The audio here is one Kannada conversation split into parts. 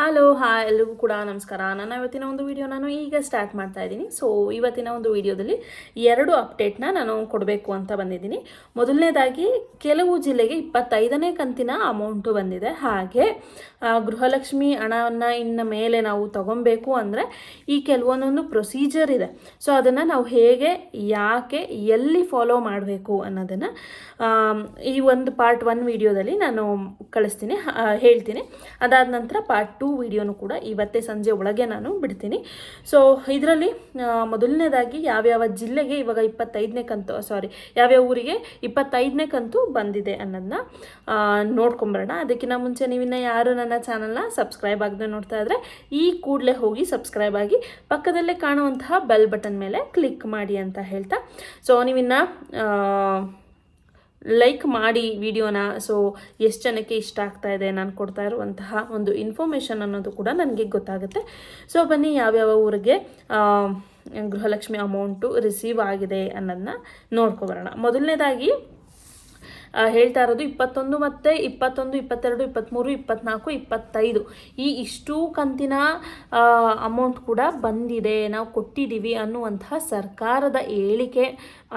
ಹಲೋ ಹಾ ಎಲ್ರಿಗೂ ಕೂಡ ನಮಸ್ಕಾರ. ನಾನು ಇವತ್ತಿನ ಒಂದು ವಿಡಿಯೋ ನಾನು ಈಗ ಸ್ಟಾರ್ಟ್ ಮಾಡ್ತಾ ಇದ್ದೀನಿ. ಸೊ ಇವತ್ತಿನ ಒಂದು ವಿಡಿಯೋದಲ್ಲಿ ಎರಡು ಅಪ್ಡೇಟ್ನ ನಾನು ಕೊಡಬೇಕು ಅಂತ ಬಂದಿದ್ದೀನಿ. ಮೊದಲನೇದಾಗಿ, ಕೆಲವು ಜಿಲ್ಲೆಗೆ ಇಪ್ಪತ್ತೈದನೇ ಕಂತಿನ ಅಮೌಂಟು ಬಂದಿದೆ. ಹಾಗೆ ಗೃಹಲಕ್ಷ್ಮಿ ಹಣವನ್ನು ಇನ್ನು ಮೇಲೆ ನಾವು ತಗೊಬೇಕು ಅಂದರೆ ಈ ಕೆಲವೊಂದೊಂದು ಪ್ರೊಸೀಜರ್ ಇದೆ. ಸೊ ಅದನ್ನು ನಾವು ಹೇಗೆ, ಯಾಕೆ, ಎಲ್ಲಿ ಫಾಲೋ ಮಾಡಬೇಕು ಅನ್ನೋದನ್ನು ಈ ಒಂದು ಪಾರ್ಟ್ ಒನ್ ವಿಡಿಯೋದಲ್ಲಿ ನಾನು ಕಳಿಸ್ತೀನಿ ಹೇಳ್ತೀನಿ. ಅದಾದ ನಂತರ ಪಾರ್ಟ್ ಟೂ ವಿಡಿಯೋನು ಕೂಡ ಇವತ್ತೇ ಸಂಜೆ ಒಳಗೆ ನಾನು ಬಿಡ್ತೀನಿ. ಸೊ ಇದರಲ್ಲಿ ಮೊದಲನೇದಾಗಿ ಯಾವ್ಯಾವ ಜಿಲ್ಲೆಗೆ ಇವಾಗ ಇಪ್ಪತ್ತೈದನೇ ಕಂತು ಸಾರಿ ಯಾವ್ಯಾವ ಊರಿಗೆ ಇಪ್ಪತ್ತೈದನೇ ಕಂತು ಬಂದಿದೆ ಅನ್ನೋದನ್ನ ನೋಡ್ಕೊಂಬರೋಣ. ಅದಕ್ಕಿಂತ ಮುಂಚೆ ನೀವಿನ್ನ ಯಾರು ನನ್ನ ಚಾನಲ್ನ ಸಬ್ಸ್ಕ್ರೈಬ್ ಆಗದೆ ನೋಡ್ತಾ ಇದ್ರೆ, ಈ ಕೂಡಲೇ ಹೋಗಿ ಸಬ್ಸ್ಕ್ರೈಬ್ ಆಗಿ ಪಕ್ಕದಲ್ಲೇ ಕಾಣುವಂತಹ ಬೆಲ್ ಬಟನ್ ಮೇಲೆ ಕ್ಲಿಕ್ ಮಾಡಿ ಅಂತ ಹೇಳ್ತಾ. ಸೊ ನೀವಿನ್ನ ಲೈಕ್ ಮಾಡಿ ವಿಡಿಯೋನ ಸೊ ಎಷ್ಟು ಜನಕ್ಕೆ ಇಷ್ಟ ಆಗ್ತಾ ಇದೆ ನಾನು ಕೊಡ್ತಾ ಇರುವಂತಹ ಒಂದು ಇನ್ಫಾರ್ಮೇಷನ್ ಅನ್ನೋದು ಕೂಡ ನನಗೆ ಗೊತ್ತಾಗುತ್ತೆ. ಸೊ ಬನ್ನಿ ಯಾವ್ಯಾವ ಊರಿಗೆ ಗೃಹಲಕ್ಷ್ಮಿ ಅಮೌಂಟು ರಿಸೀವ್ ಆಗಿದೆ ಅನ್ನೋದನ್ನ ನೋಡ್ಕೊಬರೋಣ ಮೊದಲನೇದಾಗಿ ಹೇಳ್ತಾ ಇರೋದು ಇಪ್ಪತ್ತೊಂದು ಮತ್ತು ಇಪ್ಪತ್ತೊಂದು, ಇಪ್ಪತ್ತೆರಡು, ಇಪ್ಪತ್ತ್ಮೂರು, ಇಪ್ಪತ್ತ್ನಾಲ್ಕು, ಇಪ್ಪತ್ತೈದು. ಈ ಇಷ್ಟು ಕಂತಿನ ಅಮೌಂಟ್ ಕೂಡ ಬಂದಿದೆ. ನಾವು ಕೊಟ್ಟಿದ್ದೀವಿ ಅನ್ನುವಂತಹ ಸರ್ಕಾರದ ಹೇಳಿಕೆ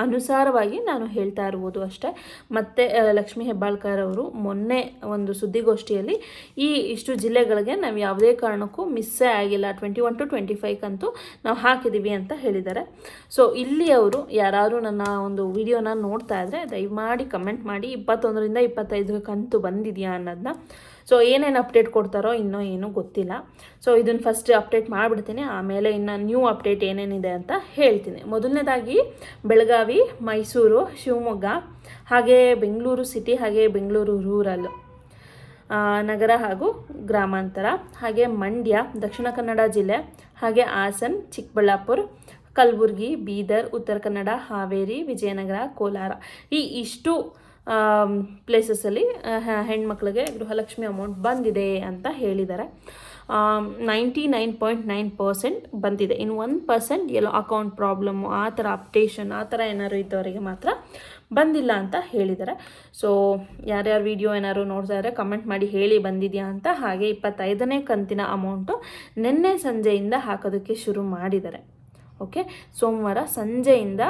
ಅನುಸಾರವಾಗಿ ನಾನು ಹೇಳ್ತಾ ಇರ್ಬೋದು ಅಷ್ಟೇ. ಮತ್ತು ಲಕ್ಷ್ಮೀ ಹೆಬ್ಬಾಳ್ಕರ್ ಅವರು ಮೊನ್ನೆ ಒಂದು ಸುದ್ದಿಗೋಷ್ಠಿಯಲ್ಲಿ ಈ ಇಷ್ಟು ಜಿಲ್ಲೆಗಳಿಗೆ ನಾವು ಯಾವುದೇ ಕಾರಣಕ್ಕೂ ಮಿಸ್ಸೇ ಆಗಿಲ್ಲ. ಟ್ವೆಂಟಿ ಒನ್ ಟು ಟ್ವೆಂಟಿ ಫೈವ್ಗಂತೂ ನಾವು ಹಾಕಿದ್ದೀವಿ ಅಂತ ಹೇಳಿದ್ದಾರೆ. ಸೊ ಇಲ್ಲಿ ಅವರು ಯಾರಾದರೂ ನನ್ನ ಒಂದು ವಿಡಿಯೋನ ನೋಡ್ತಾ ಇದ್ದರೆ ದಯಮಾಡಿ ಕಮೆಂಟ್ ಮಾಡಿ. ಇಪ್ಪತ್ತೊಂದರಿಂದ ಇಪ್ಪತ್ತೈದು ಕಂತು ಬಂದಿದೆಯಾ ಅನ್ನೋದನ್ನ ಸೊ ಏನೇನು ಅಪ್ಡೇಟ್ ಕೊಡ್ತಾರೋ ಇನ್ನೂ ಏನೂ ಗೊತ್ತಿಲ್ಲ. ಸೊ ಇದನ್ನು ಫಸ್ಟ್ ಅಪ್ಡೇಟ್ ಮಾಡಿಬಿಡ್ತೀನಿ. ಆಮೇಲೆ ಇನ್ನು ನ್ಯೂ ಅಪ್ಡೇಟ್ ಏನೇನಿದೆ ಅಂತ ಹೇಳ್ತೀನಿ. ಮೊದಲನೇದಾಗಿ ಬೆಳಗಾವಿ, ಮೈಸೂರು, ಶಿವಮೊಗ್ಗ, ಹಾಗೆ ಬೆಂಗಳೂರು ಸಿಟಿ ಹಾಗೆ ಬೆಂಗಳೂರು ರೂರಲ್ ನಗರ ಹಾಗೂ ಗ್ರಾಮಾಂತರ, ಹಾಗೆ ಮಂಡ್ಯ, ದಕ್ಷಿಣ ಕನ್ನಡ ಜಿಲ್ಲೆ, ಹಾಗೆ ಹಾಸನ್, ಚಿಕ್ಕಬಳ್ಳಾಪುರ, ಕಲಬುರಗಿ, ಬೀದರ್, ಉತ್ತರ ಕನ್ನಡ, ಹಾವೇರಿ, ವಿಜಯನಗರ, ಕೋಲಾರ. ಈ ಇಷ್ಟು ಪ್ಲೇಸಸಲ್ಲಿ ಹೆಣ್ಮಕ್ಳಿಗೆ ಗೃಹಲಕ್ಷ್ಮಿ ಅಮೌಂಟ್ ಬಂದಿದೆ ಅಂತ ಹೇಳಿದ್ದಾರೆ. Ninety nine point nine percent ಬಂದಿದೆ. ಇನ್ನು ಒನ್ ಪರ್ಸೆಂಟ್ ಎಲ್ಲೋ ಅಕೌಂಟ್ ಪ್ರಾಬ್ಲಮ್ಮು ಆ ಥರ ಅಪ್ಡೇಷನ್ ಆ ಥರ ಏನಾದ್ರು ಇದ್ದವರಿಗೆ ಮಾತ್ರ ಬಂದಿಲ್ಲ ಅಂತ ಹೇಳಿದ್ದಾರೆ. ಸೊ ಯಾರ್ಯಾರು ವಿಡಿಯೋ ಏನಾದ್ರು ನೋಡ್ತಾ ಇದ್ದರೆ ಕಮೆಂಟ್ ಮಾಡಿ ಹೇಳಿ ಬಂದಿದೆಯಾ ಅಂತ ಹಾಗೆ ಇಪ್ಪತ್ತೈದನೇ ಕಂತಿನ ಅಮೌಂಟು ನಿನ್ನೆ ಸಂಜೆಯಿಂದ ಹಾಕೋದಕ್ಕೆ ಶುರು ಮಾಡಿದ್ದಾರೆ. ಓಕೆ ಸೋಮವಾರ ಸಂಜೆಯಿಂದ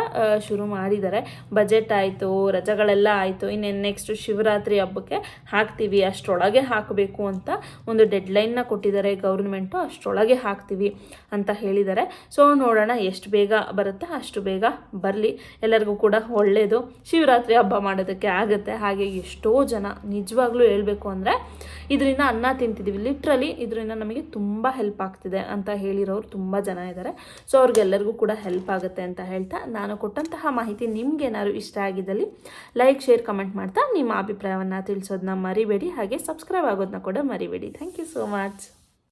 ಶುರು ಮಾಡಿದ್ದಾರೆ. ಬಜೆಟ್ ಆಯಿತು, ರಜೆಗಳೆಲ್ಲ ಆಯಿತು. ಇನ್ನೇನು ನೆಕ್ಸ್ಟು ಶಿವರಾತ್ರಿ ಹಬ್ಬಕ್ಕೆ ಹಾಕ್ತೀವಿ. ಅಷ್ಟರೊಳಗೆ ಹಾಕಬೇಕು ಅಂತ ಒಂದು ಡೆಡ್ಲೈನ್ನ ಕೊಟ್ಟಿದ್ದಾರೆ ಗೌರ್ಮೆಂಟು ಅಷ್ಟರೊಳಗೆ ಹಾಕ್ತೀವಿ ಅಂತ ಹೇಳಿದ್ದಾರೆ. ಸೊ ನೋಡೋಣ ಎಷ್ಟು ಬೇಗ ಬರುತ್ತೆ, ಅಷ್ಟು ಬೇಗ ಬರಲಿ. ಎಲ್ಲರಿಗೂ ಕೂಡ ಒಳ್ಳೆಯದು ಶಿವರಾತ್ರಿ ಹಬ್ಬ ಮಾಡೋದಕ್ಕೆ ಆಗುತ್ತೆ. ಹಾಗೆ ಎಷ್ಟೋ ಜನ ನಿಜವಾಗ್ಲೂ ಹೇಳಬೇಕು ಅಂದರೆ, ಇದರಿಂದ ಅನ್ನ ತಿಂತಿದ್ದೀವಿ ಲಿಟ್ರಲಿ ಇದರಿಂದ ನಮಗೆ ತುಂಬ ಹೆಲ್ಪ್ ಆಗ್ತಿದೆ ಅಂತ ಹೇಳಿರೋರು ತುಂಬ ಜನ ಇದ್ದಾರೆ. ಸೊ ಅವ್ರಿಗೆಲ್ಲರಿಗೂ ಕೂಡ ಹೆಲ್ಪ್ ಆಗುತ್ತೆ ಅಂತ ಹೇಳ್ತಾ ನಾನು ಕೊಟ್ಟಂತಹ ಮಾಹಿತಿ ನಿಮ್ಗೆ ಏನಾದ್ರು ಇಷ್ಟ ಆಗಿದ್ದಲ್ಲಿ ಲೈಕ್ ಶೇರ್ ಕಮೆಂಟ್ ಮಾಡ್ತಾ ನಿಮ್ಮ ಅಭಿಪ್ರಾಯವನ್ನು ತಿಳಿಸೋದನ್ನ ಮರಿಬೇಡಿ. ಹಾಗೆ ಸಬ್ಸ್ಕ್ರೈಬ್ ಆಗೋದನ್ನ ಕೂಡ ಮರಿಬೇಡಿ. Thank you so much